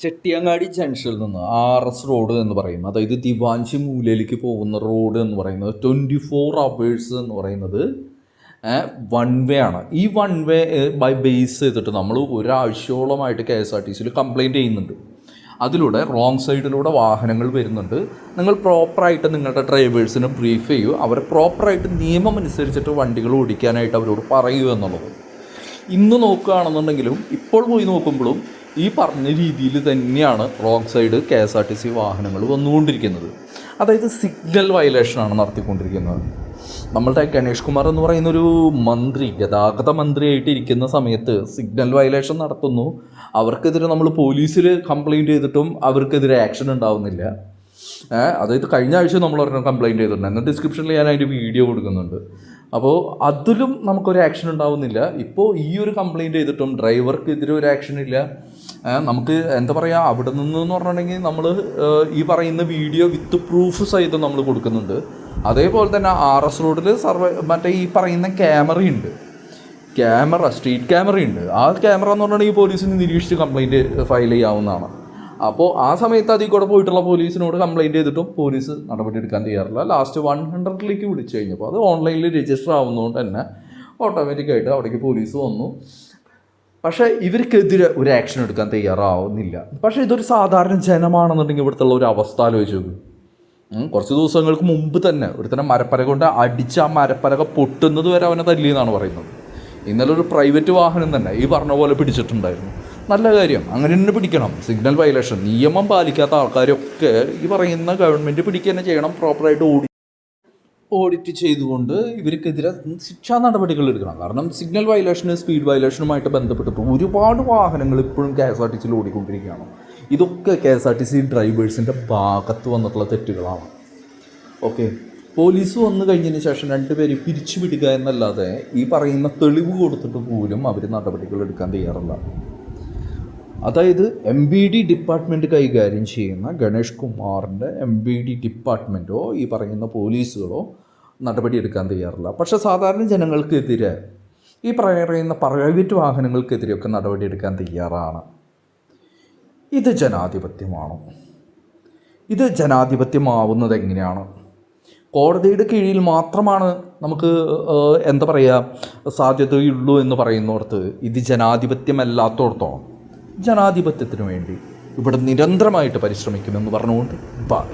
ചെട്ടിയങ്ങാടി ജംഗ്ഷനിൽ നിന്ന് R S road എന്ന് പറയും അതായത് ദിവാഞ്ചി മൂലയിലേക്ക് പോകുന്ന റോഡ് എന്ന് പറയുന്നത് ട്വന്റി ഫോർ അവേഴ്സ് എന്ന് പറയുന്നത് വൺ വേ ആണ്. ഈ വൺ വേ ബൈ ബേസ് ചെയ്തിട്ട് നമ്മൾ ഒരാഴ്ചയോളമായിട്ട് കെ എസ് ആർ ടി സിയിൽ കംപ്ലയിന്റ് ചെയ്യുന്നുണ്ട്. അതിലൂടെ റോങ് സൈഡിലൂടെ വാഹനങ്ങൾ വരുന്നുണ്ട്. നിങ്ങൾ പ്രോപ്പറായിട്ട് നിങ്ങളുടെ ഡ്രൈവേഴ്സിനെ ബ്രീഫ് ചെയ്യൂ. അവർ പ്രോപ്പറായിട്ട് നിയമം അനുസരിച്ചിട്ട് വണ്ടികൾ ഓടിക്കാനായിട്ട് അവരോട് പറയൂ എന്നുള്ളത്. ഇന്ന് നോക്കുകയാണെന്നുണ്ടെങ്കിലും ഇപ്പോൾ പോയി നോക്കുമ്പോഴും ഈ പറഞ്ഞ രീതിയിൽ തന്നെയാണ് wrong side K S R T C വാഹനങ്ങൾ വന്നുകൊണ്ടിരിക്കുന്നത്. അതായത് സിഗ്നൽ വയലേഷനാണ് നടത്തിക്കൊണ്ടിരിക്കുന്നത്. നമ്മളുടെ ഗണേഷ് കുമാർ എന്ന് പറയുന്ന ഒരു മന്ത്രി ഗതാഗത മന്ത്രിയായിട്ട് ഇരിക്കുന്ന സമയത്ത് സിഗ്നൽ വയലേഷൻ നടത്തുന്നു. അവർക്കെതിരെ നമ്മൾ പോലീസിൽ കംപ്ലൈന്റ് ചെയ്തിട്ടും അവർക്കെതിരെ ആക്ഷൻ ഉണ്ടാവുന്നില്ല. അതായത് കഴിഞ്ഞ ആഴ്ച നമ്മൾ ഒരെണ്ണം കംപ്ലൈന്റ് ചെയ്തിട്ടുണ്ട് എന്നാൽ ഡിസ്ക്രിപ്ഷനിൽ ഞാൻ അതിന്റെ വീഡിയോ കൊടുക്കുന്നുണ്ട്. അപ്പോൾ അതിലും നമുക്കൊരു ആക്ഷൻ ഉണ്ടാവുന്നില്ല. ഇപ്പോൾ ഈ ഒരു കംപ്ലയിന്റ് ചെയ്തിട്ടും ഡ്രൈവർക്ക് ഡ്രൈവർക്കെതിരെ ഒരു ആക്ഷൻ ഇല്ല. നമുക്ക് എന്താ പറയുക അവിടെ നിന്ന് എന്ന് പറഞ്ഞിട്ടുണ്ടെങ്കിൽ നമ്മൾ ഈ പറയുന്ന വീഡിയോ വിത്ത് പ്രൂഫ് സഹിതം നമ്മൾ കൊടുക്കുന്നുണ്ട്. അതേപോലെ തന്നെ ആർ എസ് റോഡിൽ സർവേ മറ്റേ ഈ പറയുന്ന ക്യാമറയുണ്ട് ക്യാമറ സ്ട്രീറ്റ് ക്യാമറയുണ്ട് ആ ക്യാമറ എന്ന് പറഞ്ഞിട്ടുണ്ടെങ്കിൽ പോലീസിന് നിരീക്ഷിച്ച് കംപ്ലയിന്റ് ഫയൽ ചെയ്യാവുന്നതാണ്. അപ്പോൾ ആ സമയത്ത് അതിൽ കൂടെ പോയിട്ടുള്ള പോലീസിനോട് കംപ്ലൈന്റ് ചെയ്തിട്ടും പോലീസ് നടപടി എടുക്കാൻ തയ്യാറില്ല. ലാസ്റ്റ് വൺ ഹൺഡ്രഡിലേക്ക് വിളിച്ചു കഴിഞ്ഞപ്പോൾ അത് ഓൺലൈനിൽ രജിസ്റ്റർ ആവുന്നതുകൊണ്ട് തന്നെ ഓട്ടോമാറ്റിക്കായിട്ട് അവിടേക്ക് പോലീസ് വന്നു. പക്ഷേ ഇവർക്കെതിരെ ഒരു ആക്ഷൻ എടുക്കാൻ തയ്യാറാവുന്നില്ല. പക്ഷേ ഇതൊരു സാധാരണ ജനമാണെന്നുണ്ടെങ്കിൽ ഇവിടുത്തെ ഒരു അവസ്ഥ ആലോചിച്ച് നോക്കും. കുറച്ച് ദിവസങ്ങൾക്ക് മുമ്പ് തന്നെ ഒരുത്തനെ മരപ്പരക കൊണ്ട് അടിച്ച് ആ മരപ്പരക പൊട്ടുന്നത് വരെ അവനെ തല്ലിയെന്നാണ് പറയുന്നത്. ഇന്നലെ ഒരു പ്രൈവറ്റ് വാഹനം തന്നെ ഈ പറഞ്ഞ പോലെ പിടിച്ചിട്ടുണ്ടായിരുന്നു. നല്ല കാര്യം. അങ്ങനെ തന്നെ പിടിക്കണം. സിഗ്നൽ വയലേഷൻ നിയമം പാലിക്കാത്ത ആൾക്കാരൊക്കെ ഈ പറയുന്ന ഗവൺമെന്റ് പിടിക്കുക തന്നെ ചെയ്യണം. പ്രോപ്പറായിട്ട് ഓടി ഓഡിറ്റ് ചെയ്തുകൊണ്ട് ഇവർക്കെതിരെ ശിക്ഷാ നടപടികൾ എടുക്കണം. കാരണം സിഗ്നൽ വയലേഷന് സ്പീഡ് വയലേഷനുമായിട്ട് ബന്ധപ്പെട്ടിട്ട് ഒരുപാട് വാഹനങ്ങൾ ഇപ്പോഴും കെ എസ് ആർ ടി സിയിൽ ഓടിക്കൊണ്ടിരിക്കുകയാണ്. ഇതൊക്കെ K S R T C ഡ്രൈവേഴ്സിന്റെ ഭാഗത്ത് വന്നിട്ടുള്ള തെറ്റുകളാണ്. ഓക്കെ പോലീസ് വന്നു കഴിഞ്ഞതിന് ശേഷം രണ്ടുപേരെ പിരിച്ചുവിടുക എന്നല്ലാതെ ഈ പറയുന്ന തെളിവ് കൊടുത്തിട്ട് പോലും അവർ നടപടികൾ എടുക്കാൻ തയ്യാറല്ല. അതായത് എം ബി ഡി ഡിപ്പാർട്ട്മെന്റ് കൈകാര്യം ചെയ്യുന്ന ഗണേഷ് കുമാറിന്റെ എം ബി ഡി ഡിപ്പാർട്ട്മെന്റോ ഈ പറയുന്ന പോലീസുകളോ നടപടി എടുക്കാൻ തയ്യാറില്ല. പക്ഷേ സാധാരണ ജനങ്ങൾക്കെതിരെ ഈ പറയുന്ന പ്രൈവറ്റ് വാഹനങ്ങൾക്കെതിരെയൊക്കെ നടപടി എടുക്കാൻ തയ്യാറാണ്. ഇത് ജനാധിപത്യമാണോ? ഇത് ജനാധിപത്യമാവുന്നത് എങ്ങനെയാണ്? കോടതിയുടെ കീഴിൽ മാത്രമാണ് നമുക്ക് എന്താ പറയുക സാധ്യതയുള്ളൂ എന്ന് പറയുന്നിടത്ത് ഇത് ജനാധിപത്യമല്ലാത്തോടത്തോളം ജനാധിപത്യത്തിന് വേണ്ടി ഇവിടെ നിരന്തരമായിട്ട് പരിശ്രമിക്കുമെന്ന് പറഞ്ഞുകൊണ്ട് ബൈ